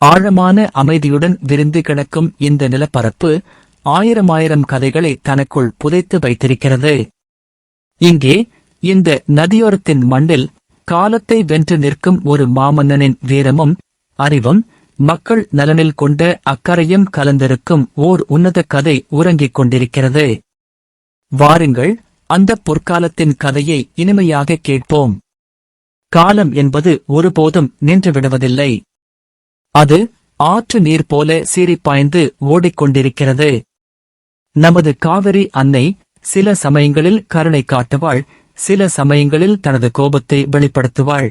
ஆழமான அமைதியுடன் விரிந்து கிடக்கும் இந்த நிலப்பரப்பு ஆயிரம் ஆயிரம் கதைகளை தனக்குள் புதைத்து வைத்திருக்கிறது. இங்கே இந்த நதியோரத்தின் மண்ணில் காலத்தை வென்று நிற்கும் ஒரு மாமன்னனின் வீரமும் அறிவும் மக்கள் நலனில் கொண்ட அக்கறையும் கலந்திருக்கும் ஓர் உன்னத கதை உறங்கிக் கொண்டிருக்கிறது. வாருங்கள் அந்த பொற்காலத்தின் கதையை இனிமையாக கேட்போம். காலம் என்பது ஒருபோதும் நின்று விடுவதில்லை. அது ஆற்று நீர் போல சீறிப்பாய்ந்து ஓடிக்கொண்டிருக்கிறது. நமது காவிரி அன்னை சில சமயங்களில் கருணை காட்டுவாள் சில சமயங்களில் தனது கோபத்தை வெளிப்படுத்துவாள்.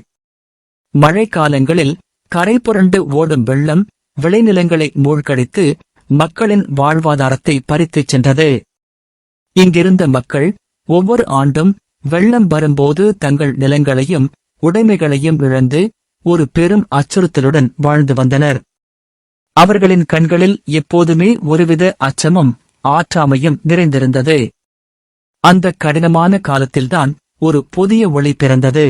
மழைக்காலங்களில் கரை புரண்டு ஓடும் வெள்ளம் விளைநிலங்களை மூழ்கடித்து மக்களின் வாழ்வாதாரத்தை பறித்துச் சென்றது. இங்கிருந்த மக்கள் ஒவ்வொரு ஆண்டும் வெள்ளம் வரும்போது தங்கள் நிலங்களையும் உடைமைகளையும் இழந்து ஒரு பெரும் அச்சுறுத்தலுடன் வாழ்ந்து வந்தனர். அவர்களின் கண்களில் எப்போதுமே ஒருவித அச்சமும் ஆற்றாமையும் நிறைந்திருந்தது. அந்த கடினமான காலத்தில்தான் ஒரு புதிய ஒளி பிறந்தது.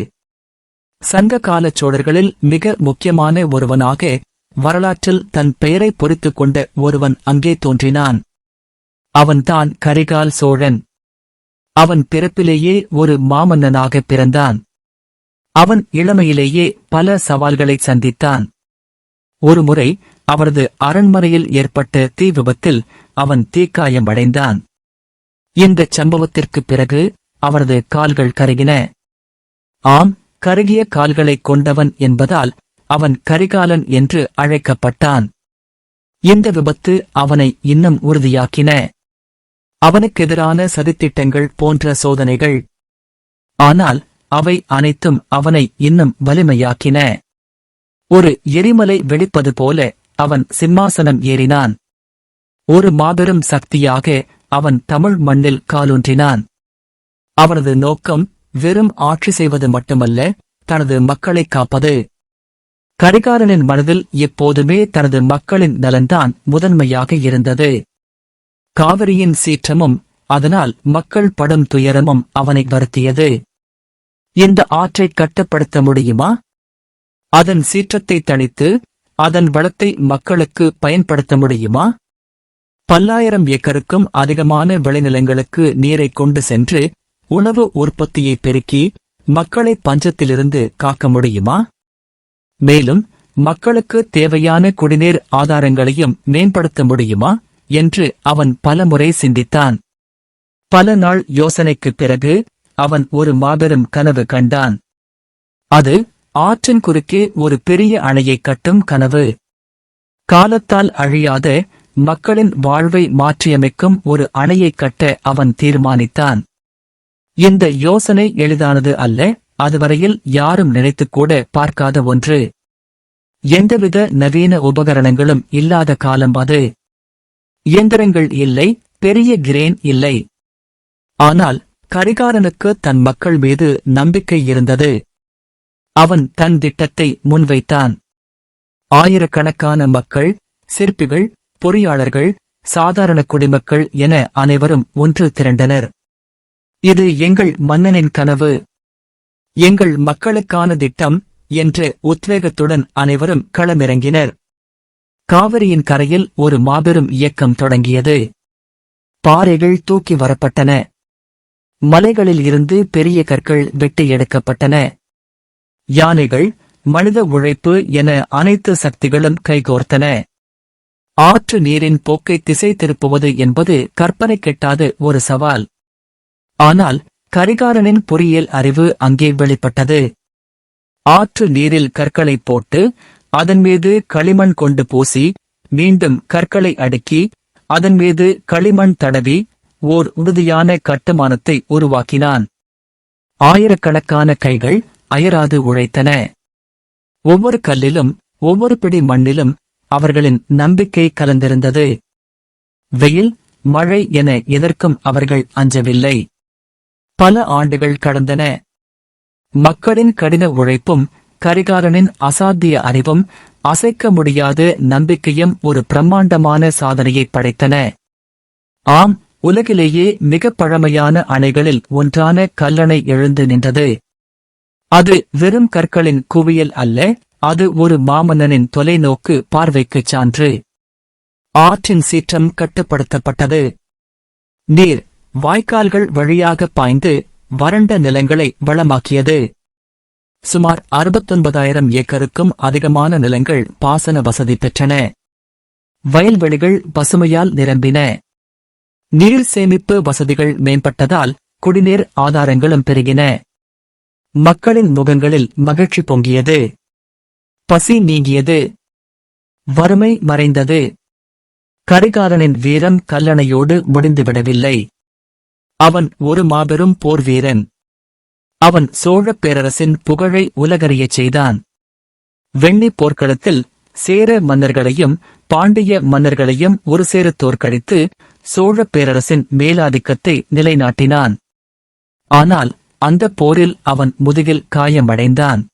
சங்க காலச் சோழர்களில் மிக முக்கியமான ஒருவனாக வரலாற்றில் தன் பெயரை பொறித்துக் கொண்ட ஒருவன் அங்கே தோன்றினான். அவன்தான் கரிகால் சோழன். அவன் பிறப்பிலேயே ஒரு மாமன்னனாக பிறந்தான். அவன் இளமையிலேயே பல சவால்களை சந்தித்தான். ஒருமுறை அவரது அரண்மனையில் ஏற்பட்ட தீ விபத்தில் அவன் தீக்காயமடைந்தான் இந்தச் சம்பவத்திற்குப் பிறகு அவரது கால்கள் கருகின. ஆம் கருகிய கால்களைக் கொண்டவன் என்பதால் அவன் கரிகாலன் என்று அழைக்கப்பட்டான். இந்த விபத்து அவனை இன்னும் உறுதியாக்கின. அவனுக்கெதிரான சதித்திட்டங்கள் போன்ற சோதனைகள். ஆனால் அவை அனைத்தும் அவனை இன்னும் வலிமையாக்கின. ஒரு எரிமலை வெடிப்பது போல அவன் சிம்மாசனம் ஏறினான். ஒரு மாபெரும் சக்தியாக அவன் தமிழ் மண்ணில் காலூன்றினான். அவனது நோக்கம் வெறும் ஆட்சி செய்வது மட்டுமல்ல தனது மக்களைக் காப்பது. கரிகாலனின் மனதில் எப்போதுமே தனது மக்களின் நலன்தான் முதன்மையாக இருந்தது. காவிரியின் சீற்றமும் அதனால் மக்கள் படும் துயரமும் அவனை வருத்தியது. இந்த ஆற்றை கட்டுப்படுத்த முடியுமா? அதன் சீற்றத்தை தணித்து அதன் வளத்தை மக்களுக்கு பயன்படுத்த முடியுமா? பல்லாயிரம் ஏக்கருக்கும் அதிகமான விளைநிலங்களுக்கு நீரை கொண்டு சென்று உணவு உற்பத்தியை பெருக்கி மக்களை பஞ்சத்திலிருந்து காக்க முடியுமா? மேலும் மக்களுக்கு தேவையான குடிநீர் ஆதாரங்களையும் மேம்படுத்த முடியுமா? என்று அவன் பலமுறை சிந்தித்தான். பல நாள் யோசனைக்குப் பிறகு அவன் ஒரு மாபெரும் கனவு கண்டான். அது ஆற்றின் குறுக்கே ஒரு பெரிய அணையை கட்டும் கனவு. காலத்தால் அழியாத மக்களின் வாழ்வை மாற்றியமைக்கும் ஒரு அணையைக் கட்ட அவன் தீர்மானித்தான். இந்த யோசனை எளிதானது அல்ல அதுவரையில் யாரும் நினைத்துக்கூட பார்க்காத ஒன்று. எந்தவித நவீன உபகரணங்களும் இல்லாத காலம் அது. இயந்திரங்கள் இல்லை பெரிய கிரேன் இல்லை. ஆனால் கரிகாரனுக்கு தன் மக்கள் மீது நம்பிக்கை இருந்தது. அவன் தன் திட்டத்தை முன்வைத்தான். ஆயிரக்கணக்கான மக்கள் சிற்பிகள் பொறியாளர்கள் சாதாரண குடிமக்கள் என அனைவரும் ஒன்று திரண்டனர். இது எங்கள் மன்னனின் கனவு. எங்கள் மக்களுக்கான திட்டம் என்று உத்வேகத்துடன் அனைவரும் களமிறங்கினர். காவிரியின் கரையில் ஒரு மாபெரும் இயக்கம் தொடங்கியது. பாறைகள் தூக்கி வரப்பட்டன. மலைகளில் இருந்து பெரிய கற்கள் வெட்டி எடுக்கப்பட்டன. யானைகள் மனித உழைப்பு என அனைத்து சக்திகளும் கைகோர்த்தன. ஆற்று நீரின் போக்கை திசை திருப்புவது என்பது கற்பனை கெட்டாத ஒரு சவால். ஆனால் கரிகாரனின் பொறியியல் அறிவு அங்கே வெளிப்பட்டது. ஆற்று நீரில் கற்களை போட்டு அதன் மீது களிமண் கொண்டு பூசி மீண்டும் கற்களை அடுக்கி அதன் மீது களிமண் தடவி ஓர் உறுதியான கட்டுமானத்தை உருவாக்கினான். ஆயிரக்கணக்கான கைகள் அயராது உழைத்தன. ஒவ்வொரு கல்லிலும் ஒவ்வொரு பிடி மண்ணிலும் அவர்களின் நம்பிக்கை கலந்திருந்தது. வெயில் மழை என எதற்கும் அவர்கள் அஞ்சவில்லை. பல ஆண்டுகள் கடந்தன. மக்களின் கடின உழைப்பும் கரிகாலனின் அசாத்திய அறிவும் அசைக்க முடியாத நம்பிக்கையும் ஒரு பிரம்மாண்டமான சாதனையை படைத்தன. ஆம் உலகிலேயே மிக பழமையான அணைகளில் ஒன்றான கல்லணை எழுந்து நின்றது. அது வெறும் கற்களின் குவியல் அல்ல அது ஒரு மாமன்னனின் தொலைநோக்கு பார்வைக்குச் சான்று. ஆற்றின் சீற்றம் கட்டுப்படுத்தப்பட்டது. நீர் வாய்க்கால்கள் வழியாக பாய்ந்து வறண்ட நிலங்களை வளமாக்கியது. சுமார் அறுபத்தொன்பதாயிரம் ஏக்கருக்கும் அதிகமான நிலங்கள் பாசன வசதி பெற்றன. வயல்வெளிகள் பசுமையால் நிரம்பின. நீர் சேமிப்பு வசதிகள் மேம்பட்டதால் குடிநீர் ஆதாரங்களும் பெருகின. மக்களின் முகங்களில் மகிழ்ச்சி பொங்கியது. பசி நீங்கியது. வறுமை மறைந்தது. கரிகாலனின் வீரம் கல்லணையோடு முடிந்துவிடவில்லை அவன் ஒரு மாபெரும் போர் வீரன். அவன் சோழப் பேரரசின் புகழை உலகறியச் செய்தான். வெண்ணி போர்க்களத்தில் சேர மன்னர்களையும் பாண்டிய மன்னர்களையும் ஒரு சேர தோற்கடித்து சோழப் பேரரசின் மேலாதிக்கத்தை நிலைநாட்டினான். ஆனால் அந்த போரில் அவன் முதுகில் காயமடைந்தான்.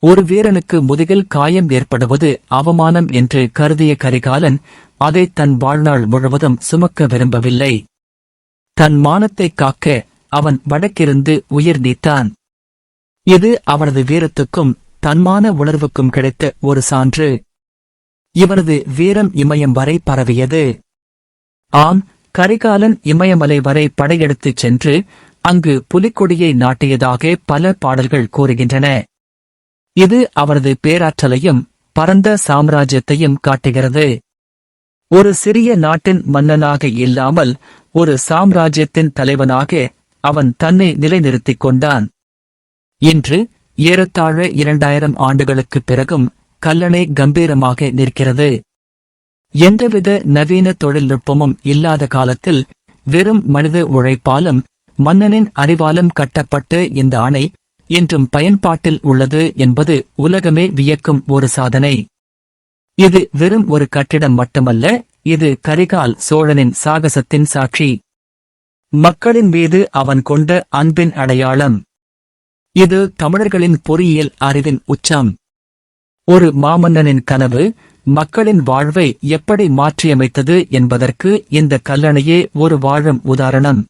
ஒரு வீரனுக்கு முதுகில் காயம் ஏற்படுவது அவமானம் என்று கருதிய கரிகாலன் அதை தன் வாழ்நாள் முழுவதும் சுமக்க விரும்பவில்லை. தன் மானத்தைக் காக்க அவன் வடக்கிருந்து உயிர் நீத்தான். இது அவனது வீரத்துக்கும் தன்மான உணர்வுக்கும் கிடைத்த ஒரு சான்று. இவனது வீரம் இமயம் வரை பரவியது. ஆம் கரிகாலன் இமயமலை வரை படையெடுத்துச் சென்று அங்கு புலிக்கொடியை நாட்டியதாக பல பாடல்கள் கூறுகின்றன. இது அவரது பேராற்றலையும் பரந்த சாம்ராஜ்யத்தையும் காட்டுகிறது. ஒரு சிறிய நாட்டின் மன்னனாக இல்லாமல் ஒரு சாம்ராஜ்யத்தின் தலைவனாக அவன் தன்னை நிலைநிறுத்திக் கொண்டான். இன்று ஏறத்தாழ இரண்டாயிரம் ஆண்டுகளுக்குப் பிறகும் கல்லணை கம்பீரமாக நிற்கிறது. எந்தவித நவீன தொழில்நுட்பமும் இல்லாத காலத்தில் வெறும் மனித உழைப்பாலும் மன்னனின் அறிவாலும் கட்டப்பட்டு இந்த அணை இன்றும் பயன்பாட்டில் உள்ளது என்பது உலகமே வியக்கும் ஒரு சாதனை. இது வெறும் ஒரு கட்டிடம் மட்டுமல்ல இது கரிகால் சோழனின் சாகசத்தின் சாட்சி. மக்களின் மீது அவன் கொண்ட அன்பின் அடையாளம். இது தமிழர்களின் பொறியியல் அறிவின் உச்சம். ஒரு மாமன்னனின் கனவு மக்களின் வாழ்வை எப்படி மாற்றியமைத்தது என்பதற்கு இந்த கல்லணையே ஒரு வாழும் உதாரணம்.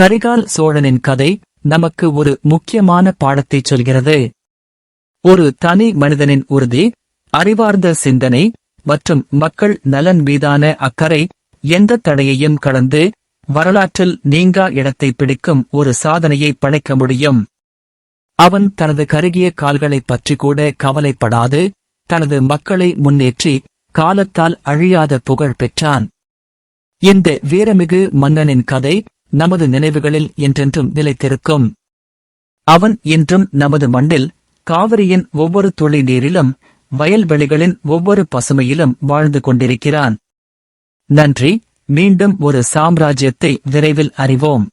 கரிகால் சோழனின் கதை நமக்கு ஒரு முக்கியமான பாடத்தை சொல்கிறது. ஒரு தனி மனிதனின் உறுதி அறிவார்ந்த சிந்தனை மற்றும் மக்கள் நலன் மீதான அக்கறை எந்த தடையையும் கடந்து வரலாற்றில் நீங்கா இடத்தை பிடிக்கும் ஒரு சாதனையை படைக்க முடியும். அவன் தனது கருகிய கால்களைப் பற்றி கூட கவலைப்படாது தனது மக்களை முன்னேற்றி காலத்தால் அழியாத புகழ் பெற்றான். இந்த வீரமிகு மன்னனின் கதை நமது நினைவுகளில் என்றென்றும் நிலைத்திருக்கும். அவன் இன்றும் நமது மண்ணில் காவிரியின் ஒவ்வொரு துளி நீரிலும் வயல்வெளிகளின் ஒவ்வொரு பசுமையிலும் வாழ்ந்து கொண்டிருக்கிறான். நன்றி மீண்டும் ஒரு சாம்ராஜ்யத்தை விரைவில் அறிவோம்.